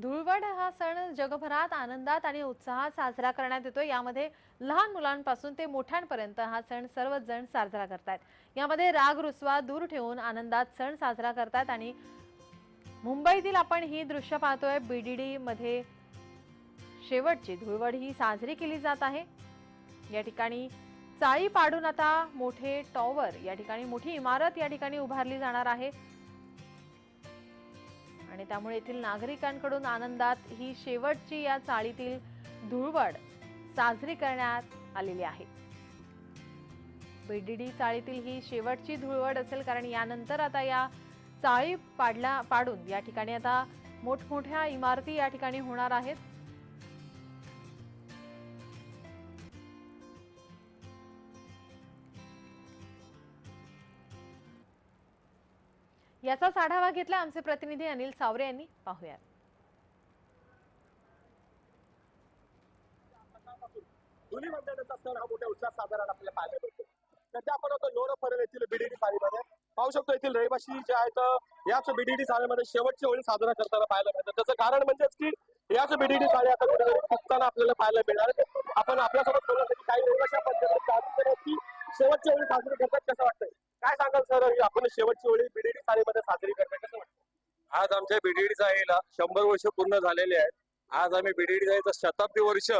धुळवड हा सण जगभरात आनंदात आणि उत्साहात साजरा करण्यात येतो. यामध्ये लहान मुलांपासून ते मोठ्यांपर्यंत हा सण सर्वच जण साजरा करतात यामध्ये राग रुसवा दूर ठेवून आनंदात सण साजरा करतात आणि मुंबईतील आपण ही दृश्य पाहतोय. बीडीडी मध्ये शेवटची धुळवड ही साजरी केली जात आहे. या ठिकाणी चाळी पाडून आता मोठे टॉवर या ठिकाणी मोठी इमारत या ठिकाणी उभारली जाणार आहे. त्यामुळे येथील नागरिकांकडून आनंदात ही शेवटची या चाळीतील धुळवड साजरी करण्यात आलेली आहे. बीडीडी चाळीतील ही शेवटची धुळवड असेल कारण यानंतर आता या चाळी पाडल्या पाडून या ठिकाणी आता मोठमोठ्या इमारती या ठिकाणी होणार आहेत. याचाच आढावा घेतला आमचे प्रतिनिधी अनिल सावरे यांनी. पाहूयात. दोन्ही मंडळाचा सण हा मोठ्या उत्साहात साजरा आपल्याला पाहायला मिळतो. सध्या आपण होतो लोणार परेल येथील बीडीडी चाळीमध्ये पाहू शकतो येथील रहिवासी जे आहेत याच बीडीडी शाळेमध्ये शेवटची होळी साजरा करताना पाहायला मिळतात. त्याचं कारण म्हणजेच की याच बीडीडी शाळे आता कुठेतरी फुटताना आपल्याला पाहायला मिळणार आपण आपल्यासोबत बोलण्यासाठी काही रहिवाशी आपण की शेवटची होळी साजरी करतात कसं वाटतंय? काय सांगाल सर? आपण शेवटची होळी बीडीडी शाळेमध्ये साजरी करताय कसं वाटतं आज आमच्या बीडीडी शाळेला शंभर वर्ष पूर्ण झालेले आहेत. आज आम्ही बीडीडी शाळेचं शताब्दी वर्ष.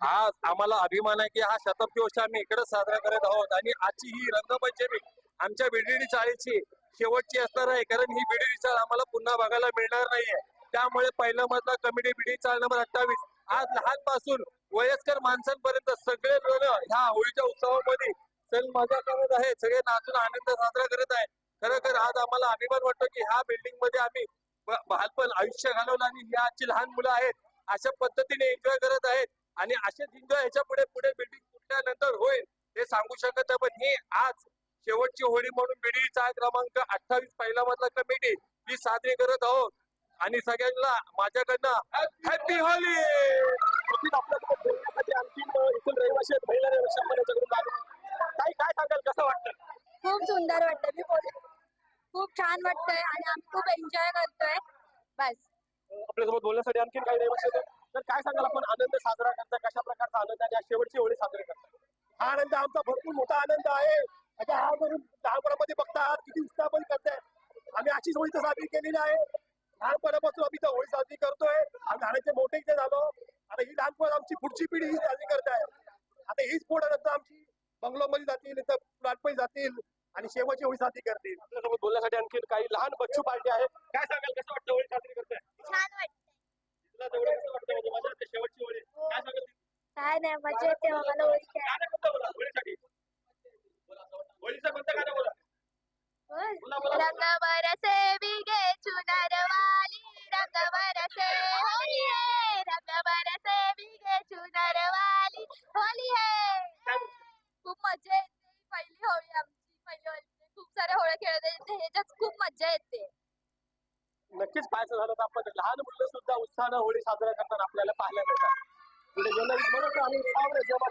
आज आम्हाला अभिमान आहे की हा शताब्दी वर्ष आम्ही इकडे साजरा करत आहोत. आणि आजची ही रंगपंचमी आमच्या बीडीडी चाळीची शेवटची असणार आहे कारण ही बीडीडी शाळा आम्हाला पुन्हा बघायला मिळणार नाहीये. त्यामुळे पहिला मधला कमिटी बीडी चाळ नंबर अठ्ठावीस. आज लहानपासून वयस्कर माणसांपर्यंत सगळे जण ह्या होळीच्या उत्सवामध्ये सण मजा करत आहे. सगळे नाचून आनंद साजरा करत आहे. खरं खर आज आम्हाला अभिमान वाटतो की ह्या बिल्डिंगमध्ये आम्ही बालपण आयुष्य घालवलं आणि ही आजची लहान मुलं आहेत. अशा पद्धतीने एन्जॉय करत आहेत. आणि असेच एन्जॉय ह्याच्या पुढे पुढे बिल्डिंग फुटल्यानंतर होईल हे सांगू शकत नाही. पण ही आज शेवटची होळी म्हणून बिडी क्रमांक अठ्ठावीस पहिला मधला कमिटी ही साजरी करत आहोत. आणि सगळ्यांना माझ्याकडनं हॅपी होली आपल्याकडे आणखी इथून रहिवाशी आहेत. महिला रहिवासी काय सांगाल कसं वाटतं खूप सुंदर वाटतंय. मी बोल खूप छान वाटतंय आणि आम्ही खूप एन्जॉय करतोय. बस. आपल्यासोबत बोलण्यासाठी आणखी काही रहिवासी आहेत तर काय सांगाल आपण आनंद साजरा करता कशा प्रकारचा आनंद आणि आज शेवटची होळी साजरी करता हा आनंद आमचा भरपूर मोठा आनंद आहे. आता हा करून लहानपणामध्ये बघता आहात किती उत्साह पण करताय. आम्ही अशीच होळी तर साजरी केलेली आहे. लहानपणापासून आम्ही तर होळी साजरी करतोय. आम्ही लहानाचे मोठे इथे झालो. आता ही लहानपण आमची पुढची पिढी ही साजरी करताय आता हीच पुढे बंगलोमध्ये जातील तर प्लॉटमध्ये जातील आणि शेवटची होळी साजरी करतील. आपल्यासोबत बोलण्यासाठी आणखी काही लहान बच्चू पार्टी आहे. काय सांगाल कसं वाटतं होळी साजरी करताय? छान वाटतंय. तुला तेवढं कसं वाटतं म्हणजे मजा येते शेवटची होळी काय सांगाल काय नाही मजा येते मला होळी खेळायला. कोणतं बोला होळीसाठी होळीचं कोणतं गाणं बोला? बोला, बोला. बरसे बिगे चुनर वाली रंग बरसे होली है रंग बरसे बिगे चुनर वाली होली है खूप मजा येते पहिली होळी आमची पहिली होळी खूप साऱ्या होळ्या खेळत ह्याच्यात खूप मजा येते. नक्कीच पाहायचं झालं तर आपण लहान मुलं सुद्धा उत्साहानं होळी साजरा करताना आपल्याला पाहायला मिळतात. पुढे जर्नलिस्ट म्हणून आम्ही जेव्हा